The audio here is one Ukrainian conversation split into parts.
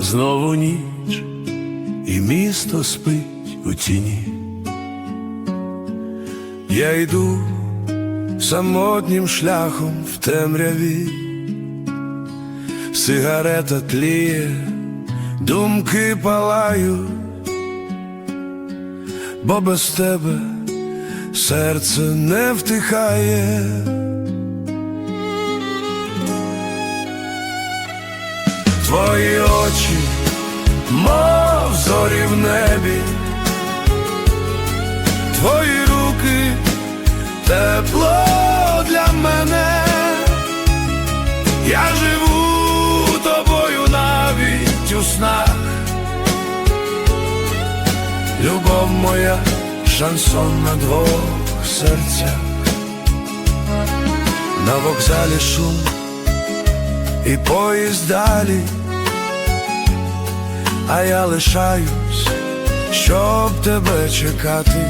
Знову ніч, і місто спить у тіні. Я йду самотнім шляхом в темряві, сигарета тліє, думки палають, бо без тебе серце не втихає. Твої очі, мов зорі в небі, твої руки, тепло для мене, я живу тобою навіть у снах, любов моя, шансон на двох серцях, на вокзалі шум і поїзд далі, а я лишаюсь, щоб тебе чекати.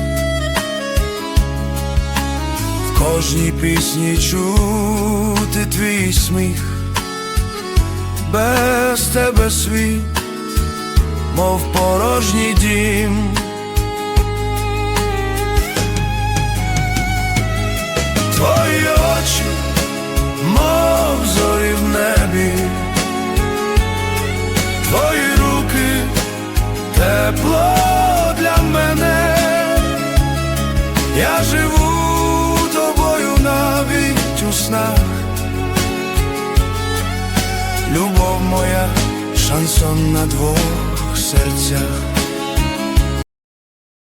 В кожній пісні чути твій сміх, без тебе світ, мов порожній дім. Твої очі мов зорі в небі, твої тепло для мене, я живу тобою навіть у снах, любов моя, шансон на двох серцях.